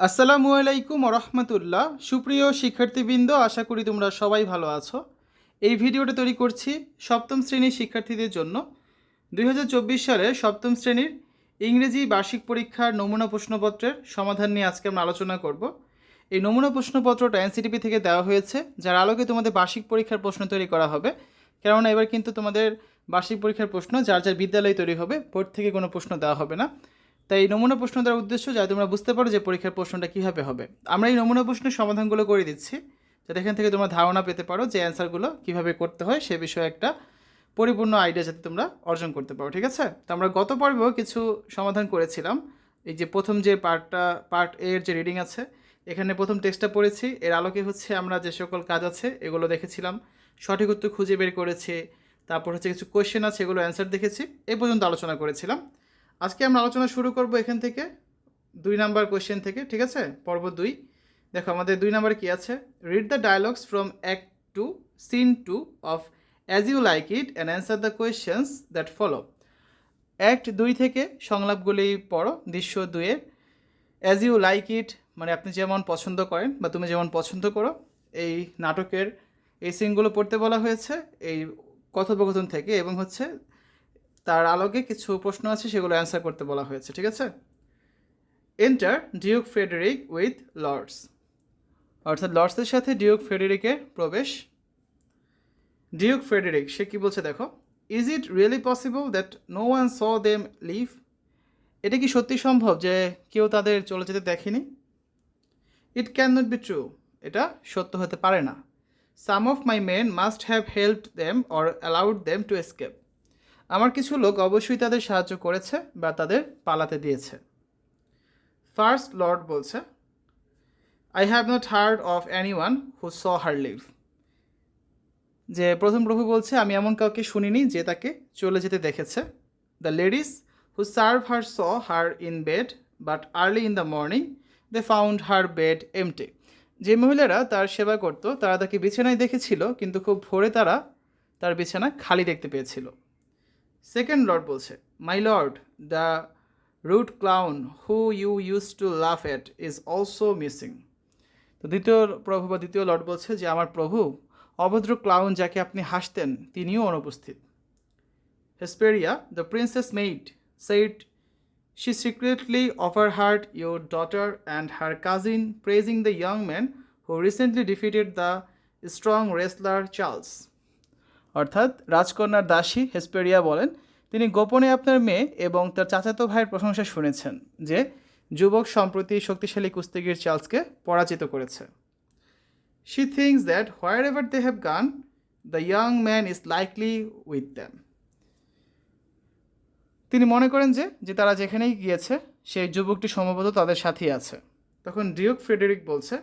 আসসালামু আলাইকুম রহমতুল্লাহ সুপ্রিয় শিক্ষার্থীবৃন্দ, আশা করি তোমরা সবাই ভালো আছো। এই ভিডিওটা তৈরি করছি সপ্তম শ্রেণির শিক্ষার্থীদের জন্য। দু হাজার চব্বিশ সালে সপ্তম শ্রেণির ইংরেজি বার্ষিক পরীক্ষার নমুনা প্রশ্নপত্রের সমাধান নিয়ে আজকে আমরা আলোচনা করব। এই নমুনা প্রশ্নপত্রটা এনসিটিপি থেকে দেওয়া হয়েছে, যার আলোকে তোমাদের বার্ষিক পরীক্ষার প্রশ্ন তৈরি করা হবে। কেননা এবার কিন্তু তোমাদের বার্ষিক পরীক্ষার প্রশ্ন যার যার বিদ্যালয়ে তৈরি হবে, বোর্ড থেকে কোনো প্রশ্ন দেওয়া হবে না। তাই এই নমুনা প্রশ্ন দেওয়ার উদ্দেশ্য যাতে তোমরা বুঝতে পারো যে পরীক্ষার প্রশ্নটা কীভাবে হবে। আমরা এই নমুনা প্রশ্নের সমাধানগুলো করে দিচ্ছি, যাতে এখান থেকে তোমরা ধারণা পেতে পারো যে অ্যান্সারগুলো কীভাবে করতে হয়, সে বিষয়ে একটা পরিপূর্ণ আইডিয়া যাতে তোমরা অর্জন করতে পারো, ঠিক আছে? তো আমরা গত পর্বেও কিছু সমাধান করেছিলাম। এই যে প্রথম যে পার্টটা, পার্ট এর যে রিডিং আছে, এখানে প্রথম টেক্সটটা পড়েছি। এর আলোকে হচ্ছে আমরা যে সকল কাজ আছে, এগুলো দেখেছিলাম। সঠিক উত্তর খুঁজে বের করেছি। তারপর হচ্ছে কিছু কোয়েশ্চেন আছে, এগুলো অ্যান্সার দেখেছি। এ পর্যন্ত আলোচনা করেছিলাম। আজকে আমরা আলোচনা শুরু করব এখান থেকে, দুই নাম্বার কোয়েশ্চেন থেকে, ঠিক আছে? পর্ব দুই। দেখো, আমাদের দুই নাম্বার কি আছে? Read the dialogues from act two scene two of As You Like It and answer the questions that follow act দুই থেকে সংলাপগুলি পড়ো, দৃশ্য দুয়ের অ্যাজ ইউ লাইক ইট মানে আপনি যেমন পছন্দ করেন বা তুমি যেমন পছন্দ করো, এই নাটকের এই সিনগুলো পড়তে বলা হয়েছে, এই কথোপকথন থেকে এবং হচ্ছে তার আলোকে কিছু প্রশ্ন আছে, সেগুলো অ্যান্সার করতে বলা হয়েছে, ঠিক আছে? Enter Duke Frederick with lords অর্থাৎ লর্ডসের সাথে ডিউক ফেডেরিকের প্রবেশ। ডিউক ফেডেরিক সে কি বলছে দেখো? Is it really possible that no one saw them leave এটা কি সত্যি সম্ভব যে কেউ তাদের চলে যেতে দেখেনি? It can not be true এটা সত্য হতে পারে না। Some of my men must have help them or allowed them to escape আমার কিছু লোক অবশ্যই তাদের সাহায্য করেছে বা তাদের পালাতে দিয়েছে। ফার্স্ট লর্ড বলছে I have not heard of any one who saw her leave যে প্রথম প্রভু বলছে, আমি এমন কাউকে শুনিনি যে তাকে চলে যেতে দেখেছে। The ladies who serve her saw her in bed but early in the morning they found her bed empty যে মহিলারা তার সেবা করত, তারা তাকে বিছানায় দেখেছিল, কিন্তু খুব ভোরে তারা তার বিছানা খালি দেখতে পেয়েছিল। সেকেন্ড লর্ড বলছে my lord the root clown who you use to laugh at is also missing তো দ্বিতীয় প্রভু বা দ্বিতীয় লর্ড বলছে যে, আমার প্রভু, অভদ্র ক্লাউন যাকে আপনি হাসতেন, তিনিও অনুপস্থিত Hesperia the princess maid said She secretly overheard your daughter and her cousin praising the young man who recently defeated the strong wrestler Charles. অর্থাৎ রাজকন্যার দাসী হেসপেরিয়া বলেন, তিনি গোপনে আপনার মেয়ে এবং তার চাচাতো ভাইয়ের প্রশংসা শুনেছেন যে যুবক সম্প্রতি শক্তিশালী কুস্তিগির চার্লসকে পরাজিত করেছে। She thinks that wherever they have gone the young man is likely with them তিনি মনে করেন যে যে তারা যেখানেই গিয়েছে, সেই যুবকটি সম্ভবত তাদের সাথেই আছে। তখন ডিউক ফ্রেডেরিক বলছে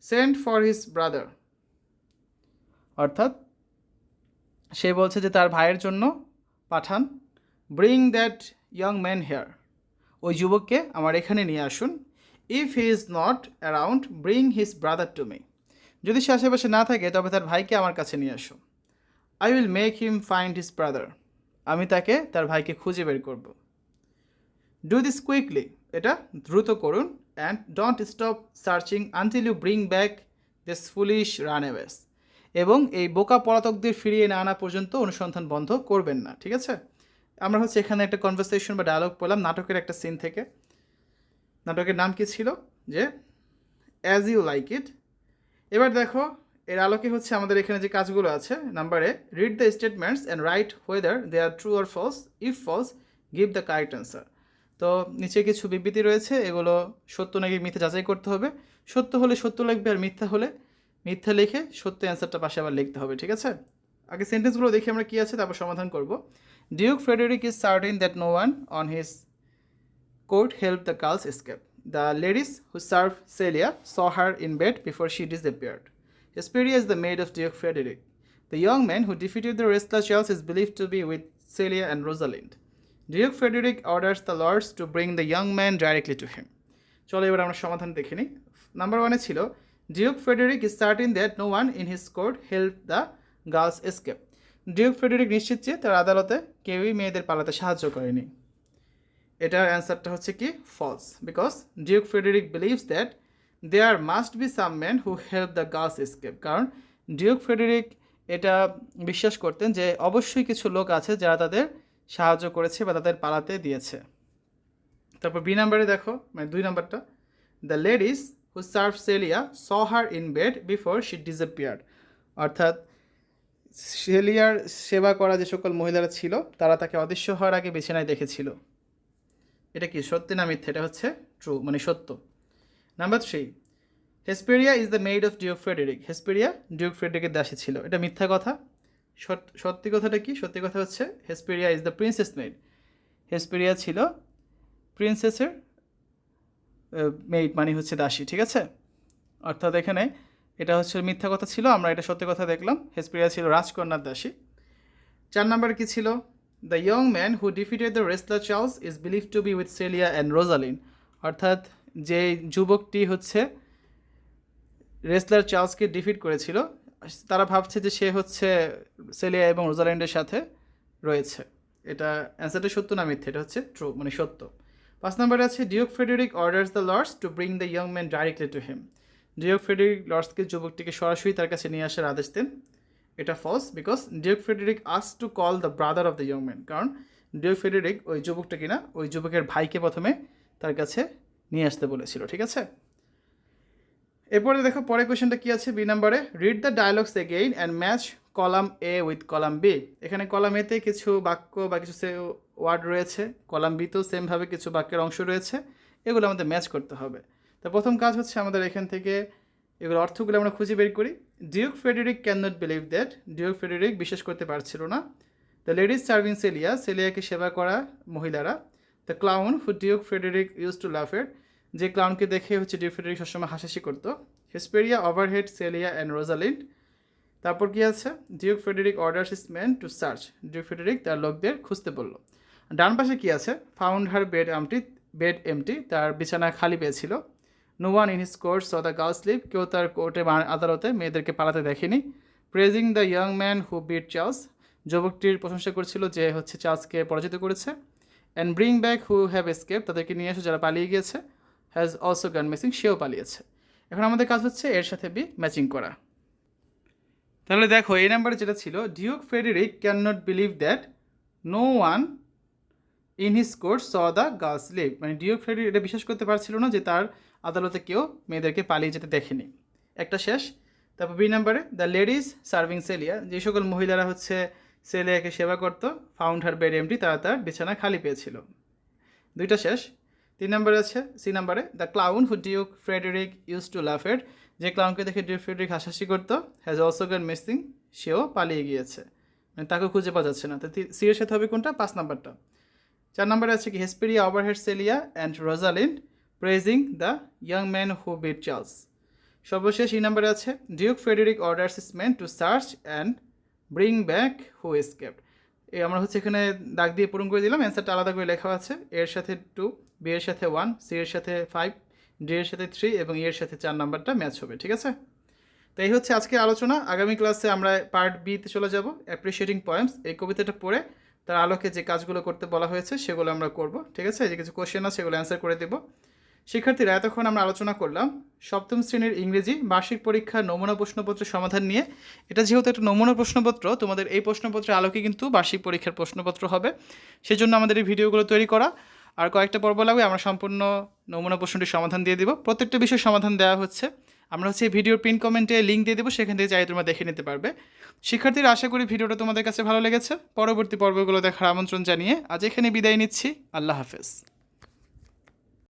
সেন্ট ফর হিজ ব্রাদার অর্থাৎ সে বলছে যে তার ভাইয়ের জন্য পাঠান। Bring that young man here ওই যুবককে আমার এখানে নিয়ে আসুন। If he is not around bring his brother to me যদি সে আশেপাশে না থাকে, তবে তার ভাইকে আমার কাছে নিয়ে আসো I will make him find his brother আমি তাকে, তার ভাইকে খুঁজে বের করব। ডু দিস কুইকলি এটা দ্রুত করুন। And don't stop searching until you bring back this foolish run runaways এবং এই বোকা পলাতকদের ফিরিয়ে না আনা পর্যন্ত অনুসন্ধান বন্ধ করবেন না, ঠিক আছে? আমরা হচ্ছে এখানে একটা কনভারসেশন বা ডায়লগ পেলাম নাটকের একটা সিন থেকে। নাটকের নাম কি ছিল? যে অ্যাজ ইউ লাইক ইট এবার দেখো, এর আলোকে হচ্ছে আমাদের এখানে যে কাজগুলো আছে নাম্বারে read the statements and write whether they are true or false if false give the correct answer তো, নিচে কিছু বিবৃতি রয়েছে, এগুলো সত্য নাকি মিথ্যা যাচাই করতে হবে। সত্য হলে সত্য লিখবে আর মিথ্যা হলে মিথ্যা লিখে সত্য অ্যান্সারটা পাশে আবার লিখতে হবে ঠিক আছে আগে সেন্টেন্সগুলো দেখে আমরা কী আছে তারপর সমাধান করব Duke Frederick is certain that no one on his court help the girls escape. The ladies who served Celia saw her in bed before she disappeared. Hesperia is the maid of Duke Frederick. The young man who defeated the wrestler Charles is believed to be with Celia and Rosalind. Duke Frederick orders the lords to bring the young man directly to him. চলো এবার আমরা সমাধান দেখে নিই number ওয়ানে ছিল Duke Frederick is certain that no one in his court help the girls escape Duke Frederick নিশ্চিত যে তার আদালতে কেউই মেয়েদের পালাতে সাহায্য করেনি। এটার অ্যান্সারটা হচ্ছে কি? False because Duke Frederick believes that there must be some man who help the girls escape কারণ ডিউক ফ্রেডেরিক এটা বিশ্বাস করতেন যে অবশ্যই কিছু লোক আছে যারা তাদের সাহায্য করেছে বা তাদের পালাতে দিয়েছে। তারপর বি নাম্বারে দেখো মানে দুই নাম্বারটা the ladies who serve Celia saw her in bed before she disappeared অর্থাৎ সেলিয়ার সেবা করা যে সকল মহিলারা ছিল, তারা তাকে অদৃশ্য হওয়ার আগে বিছানায় দেখেছিল। এটা কি সত্যি না মিথ্যে? এটা হচ্ছে ট্রু মানে সত্য। Number three Hesperia is the maid of Duke Frederick Hesperia Duke ফ্রেডেরিকের দাসী ছিল। এটা মিথ্যা কথা। সত- সত্যি কথাটা কি? সত্যি কথা হচ্ছে Hesperia is the princess maid Hesperia ছিল প্রিন্সেসের মেড মানে হচ্ছে দাসী, ঠিক আছে? অর্থাৎ এখানে এটা হচ্ছে মিথ্যা কথা ছিল, আমরা এটা সত্যি কথা দেখলাম। হেসপেরিয়া ছিল রাজকন্যার দাসী। চার নাম্বার কি ছিল? The young man who defeated the wrestler Charles is believe to be with Celia and Rosalind অর্থাৎ যে যুবকটি হচ্ছে রেসলার চার্লসকে ডিফিট করেছিল, তারা ভাবছে যে সে হচ্ছে সেলিয়া এবং রোজাল্যান্ডের সাথে রয়েছে। এটা অ্যান্সারটা সত্য না মিথ্যে? এটা হচ্ছে ট্রু মানে সত্য। পাঁচ নম্বরে আছে duke Frederick orders the lords to bring the young man directly to him. Duke Frederick লর্ডসকে যুবকটিকে সরাসরি তার কাছে নিয়ে আসার আদেশ দেন। এটা false because Duke Frederick us to call the brother of the young man কারণ ডিওক ফেডেরিক ওই যুবকটা কিনা, ওই যুবকের ভাইকে প্রথমে তার কাছে নিয়ে আসতে বলেছিল, ঠিক আছে? এরপরে দেখো, পরের কোয়েশ্চেনটা কি আছে? বি নাম্বারে read the dialogues again and match column A with column B এখানে কলাম এতে কিছু বাক্য বা কিছু ওয়ার্ড রয়েছে, কলাম বিতেও সেমভাবে কিছু বাক্যের অংশ রয়েছে, এগুলো আমাদের ম্যাচ করতে হবে। তা প্রথম কাজ হচ্ছে আমাদের এখান থেকে এগুলো অর্থগুলো আমরা খুঁজে বের করি। Duke Frederick can not believe that Duke Frederick বিশ্বাস করতে পারছিল না। দ্য লেডিস সার্ভিং সেলিয়া সেলিয়াকে সেবা করা মহিলারা। The clown who Duke Frederick use to লাফের যে ক্লাউনকে দেখে হচ্ছে ডিউক ফেডেরিক সবসময় হাসাহাসি করতো। Hesperia overheard Celia and Rosalind তারপর কি আছে? Duke Frederick orders his man to search Duke Frederick তার লোকদের খুঁজতে বলল। ডান পাশে কি আছে? Found her bed empty bed empty তার বিছানা খালি পেয়েছিল। No one in his court saw the girl slip কেউ তার কোর্টে আদালতে মেয়েদেরকে পালাতে দেখেনি। Praising the young man who beat Charles যুবকটির প্রশংসা করছিল যে হচ্ছে চার্লসকে পরাজিত করেছে। And bring back who have escape তাদেরকে নিয়ে এসে যারা পালিয়ে গিয়েছে। হ্যাজ অলসো গান মিসিং সেও পালিয়েছে। এখন আমাদের কাজ হচ্ছে এর সাথে বি ম্যাচিং করা। তাহলে দেখো, এই নাম্বারে যেটা ছিল Duke Frederick can not believe that no one in his court saw the girls leave মানে ডিউক ফেডেরিক এটা বিশ্বাস করতে পারছিল না যে তার আদালতে কেউ মেয়েদেরকে পালিয়ে যেতে দেখেনি। একটা শেষ। তারপর বি নাম্বারে দ্য লেডিজ সার্ভিং সেলিয়া যে সকল মহিলারা হচ্ছে সেলিয়াকে সেবা করতো ফাউন্ড হার বেড এমটি তারা তার বিছানা খালি পেয়েছিল। দুইটা শেষ। তিন নম্বরে আছে সি নাম্বারে the clown who Duke Frederick use to laughed যে ক্লাউনকে দেখে ডিউক ফ্রেডেরিক হাসাহাসি করতো হ্যাজ অলসো গান মিসিং সেও পালিয়ে গিয়েছে। মানে তাকে খুঁজে পাওয়া যাচ্ছে না। তো সি এর সাথে হবে কোনটা? পাঁচ নাম্বারটা। চার নাম্বারে আছে কি Hesperia overheard Celia and Rosalind praising the young man who beat Charles সর্বশেষ এই নাম্বারে আছে Duke Frederick orders his man to search and bring back who escaped এই আমরা হচ্ছে এখানে দাগ দিয়ে পূরণ করে দিলাম। অ্যান্সারটা আলাদা করে লেখা আছে। এর সাথে টু বি এর সাথে ওয়ান সি এর সাথে ফাইভ ডি এর সাথে থ্রি এবং ই এর সাথে চার নাম্বারটা ম্যাচ হবে, ঠিক আছে? তো এই হচ্ছে আজকে আলোচনা। আগামী ক্লাসে আমরা পার্ট বিতে চলে যাব অ্যাপ্রিসিয়েটিং পয়েন্টস এই কবিতাটা পড়ে তার আলোকে যে কাজগুলো করতে বলা হয়েছে সেগুলো আমরা করব, ঠিক আছে? যে কিছু কোশ্চেন আছে সেগুলো অ্যান্সার করে দেবো। শিক্ষার্থীরা, এতক্ষণ আমরা আলোচনা করলাম সপ্তম শ্রেণির ইংরেজি বার্ষিক পরীক্ষার নমুনা প্রশ্নপত্র সমাধান নিয়ে। এটা যেহেতু একটা নমুনা প্রশ্নপত্র, তোমাদের এই প্রশ্নপত্রের আলোকে কিন্তু বার্ষিক পরীক্ষার প্রশ্নপত্র হবে। সেজন্য আমাদের এই ভিডিওগুলো তৈরি করা। আর কয়েকটা পর্ব লাগবে, আমরা সম্পূর্ণ নমুনা প্রশ্নটির সমাধান দিয়ে দিব। প্রত্যেকটা বিষয়ের সমাধান দেওয়া হচ্ছে। আমরা হচ্ছে ভিডিওর পিন কমেন্টে লিঙ্ক দিয়ে দেবো, সেখান থেকে চাই তোমরা দেখে নিতে পারবে। শিক্ষার্থীরা, আশা করি ভিডিওটা তোমাদের কাছে ভালো লেগেছে। পরবর্তী পর্বগুলো দেখার আমন্ত্রণ জানিয়ে আজ এখানে বিদায় নিচ্ছি। আল্লাহ হাফেজ।